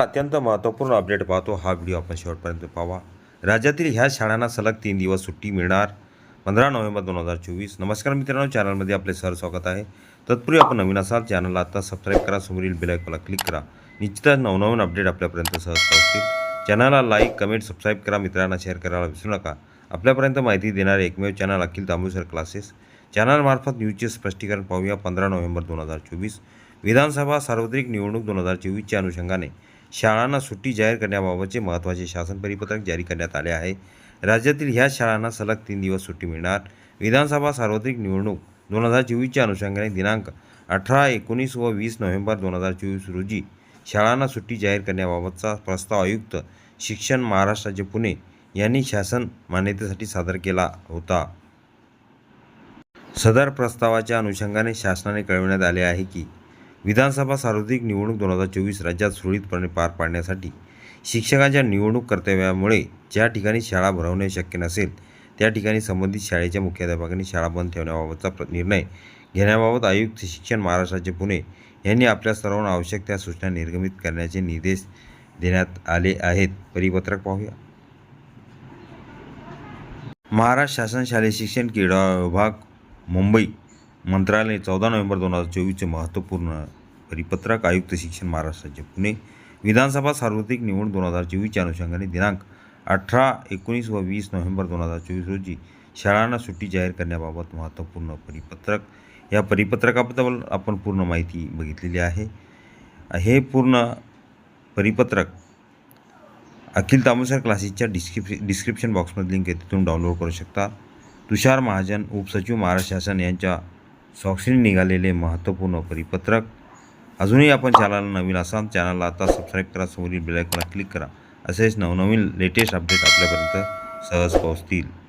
अत्यंत महत्त्वपूर्ण अपडेट पाहतो हा व्हिडिओ आपण शेवटपर्यंत पाहावा. राज्यातील ह्या शाळांना सलग तीन दिवस सुट्टी मिळणार. पंधरा नोव्हेंबर दोन हजार चोवीस. नमस्कार मित्रांनो चॅनलमध्ये आपले सर स्वागत आहे. तत्पूर्वी आपण नवीन असाल चॅनलला आता सबस्क्राईब करा समोरील बेलायकॉनला क्लिक करा. निश्चितच नवनवीन अपडेट आपल्यापर्यंत सहज पोहोचतील. चॅनलला लाईक कमेंट सबस्क्राईब करा मित्रांना शेअर करायला विसरू नका. आपल्यापर्यंत माहिती देणारे एकमेव चॅनल अखिल तांबूसर क्लासेस. चॅनलमार्फत न्यूजचे स्पष्टीकरण पाहूया पंधरा नोव्हेंबर दोन हजार चोवीस. विधानसभा सार्वत्रिक निवडणूक दोन हजार चोवीसच्या अनुषंगाने. शाळांना सुट्टी जाहीर करण्याबाबतचे महत्त्वाचे शासन परिपत्रक जारी करण्यात आले आहे. राज्यातील ह्या शाळांना सलग तीन दिवस सुट्टी मिळणार. विधानसभा सार्वत्रिक निवडणूक दोन हजार चोवीसच्या अनुषंगाने दिनांक अठरा एकोणीस व वीस नोव्हेंबर दोन हजार चोवीस रोजी शाळांना सुट्टी जाहीर करण्याबाबतचा प्रस्ताव आयुक्त शिक्षण महाराष्ट्राचे पुणे यांनी शासन मान्यतेसाठी सादर केला होता. सदर प्रस्तावाच्या अनुषंगाने शासनाने कळविण्यात आले आहे की विधानसभा सार्वत्रिक निवडणूक दोन हजार चोवीस राज्यात सुरळीतपणे पार पाडण्यासाठी शिक्षकांच्या निवडणूक कर्तव्यामुळे ज्या ठिकाणी शाळा भरवणे शक्य नसेल त्या ठिकाणी संबंधित शाळेच्या मुख्याध्यापकांनी शाळा बंद ठेवण्याबाबतचा निर्णय घेण्याबाबत आयुक्त शिक्षण महाराष्ट्राचे पुणे यांनी आपल्या सर्वांना आवश्यक त्या सूचना निर्गमित करण्याचे निर्देश देण्यात आले आहेत. परिपत्रक पाहूया. महाराष्ट्र शासन शालेय शिक्षण क्रीडा विभाग मुंबई मंत्रालय चौदा नोव्हेंबर दोन हजार चोवीसचे महत्त्वपूर्ण परिपत्रक आयुक्त शिक्षण महाराष्ट्राचे पुणे विधानसभा सार्वत्रिक निवडणूक दोन हजार चोवीसच्या अनुषंगाने दिनांक अठरा एकोणीस व वीस नोव्हेंबर दोन हजार चोवीस रोजी शाळांना सुट्टी जाहीर करण्याबाबत महत्त्वपूर्ण परिपत्रक. या परिपत्रकाबद्दल आपण पूर्ण माहिती बघितलेली आहे. हे पूर्ण परिपत्रक अखिल तामुसर क्लासेसच्या डिस्क्रिप डिस्क्रिप्शन बॉक्समध्ये लिंक आहे तिथून डाउनलोड करू शकता. तुषार महाजन उपसचिव महाराष्ट्र शासन यांच्या स्वाक्षरीने निघालेले महत्त्वपूर्ण परिपत्रक. अजूनही आपण चॅनलला नवीन असाल चॅनलला आता सबस्क्राईब करा समोरील बेलायकॉनला क्लिक करा. असेच नवनवीन लेटेस्ट अपडेट आपल्यापर्यंत सहज पोहोचतील.